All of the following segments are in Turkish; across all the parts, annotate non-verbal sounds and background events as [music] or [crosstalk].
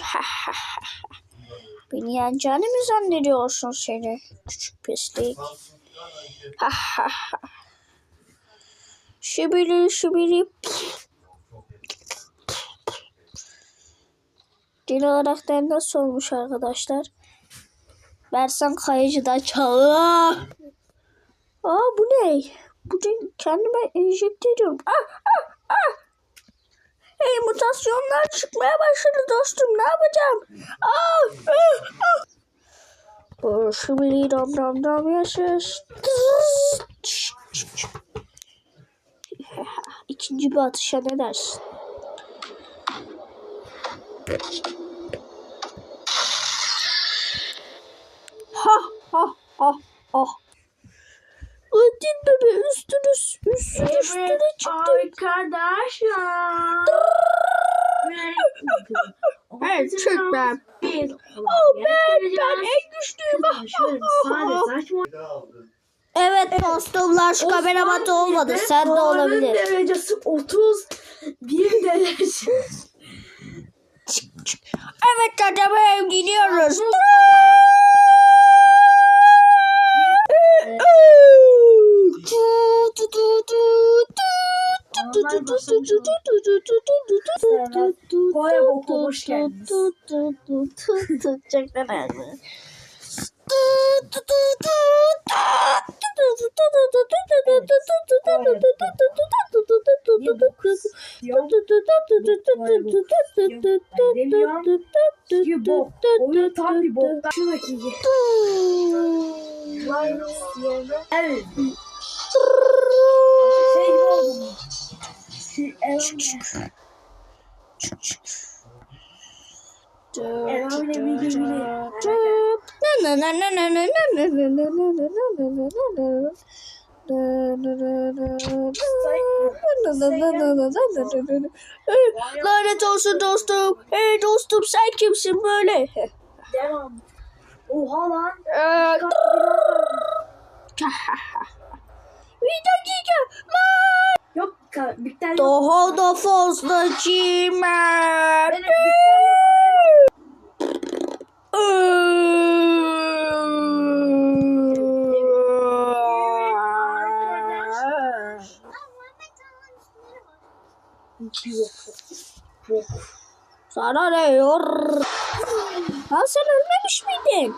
Ha, [laughs] ha. Beni yeneceğini mi zannediyorsun seni? Küçük pislik. [laughs] Şibili şibili. Dil olarak nasıl olmuş arkadaşlar? Versen kayıcıda çağı. Aa bu ne? Bu? Kendime enjekte ediyorum. Ah ah. Hey mutasyonlar çıkmaya başladı dostum. Ne yapacağım? Ah ah ah. Bu şibili dam dam dam yaşas. [laughs] İkinci bir atışa ne dersin? Ha ha ha ha. Hadi bebe üstüne üstüne üstüne çıktı. Arkadaşlar. Evet çıkmam. Biz. Oh ben ben en güçlüyüm. Evet dostumlar şu kameraman da olmadı. Sen de olabilir. derecesi 31 derece. Evet dadama gidiyoruz. Kore boku hoş geldiniz. Çok boktan. Şuradaki Evet. Şey gibi oldu mu? Lanet olsun dostum. Hey dostum sen kimsin böyle? Devam. Oha lan. Ee, Bir dakika. Lan. Da fazla cimer. Benim Bikter yok. Sana ne yor? Ha sen ölmemiş miydin?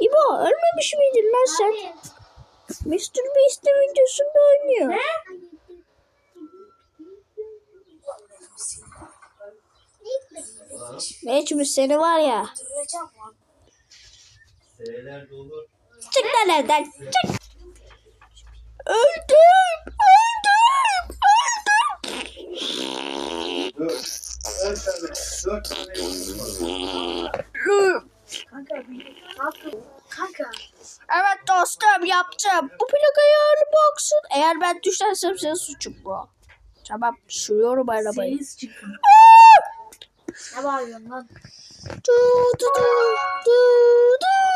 İbo ölmemiş miydin lan sen? Mr. Beast'in videosunda oynuyor. Ne? İçmiş seni var ya. Çık lan evden. Çık. Öldüm. Öldüm. Öldüm. Kanka kanka. Evet dostum yaptım. Bu plakayı baksın. Eğer ben düşersem senin suçum bu. Tamam sürüyorum arabayı. Seniz çıkın. Ne bağırıyorsun lan? Du, du, du, du. Du.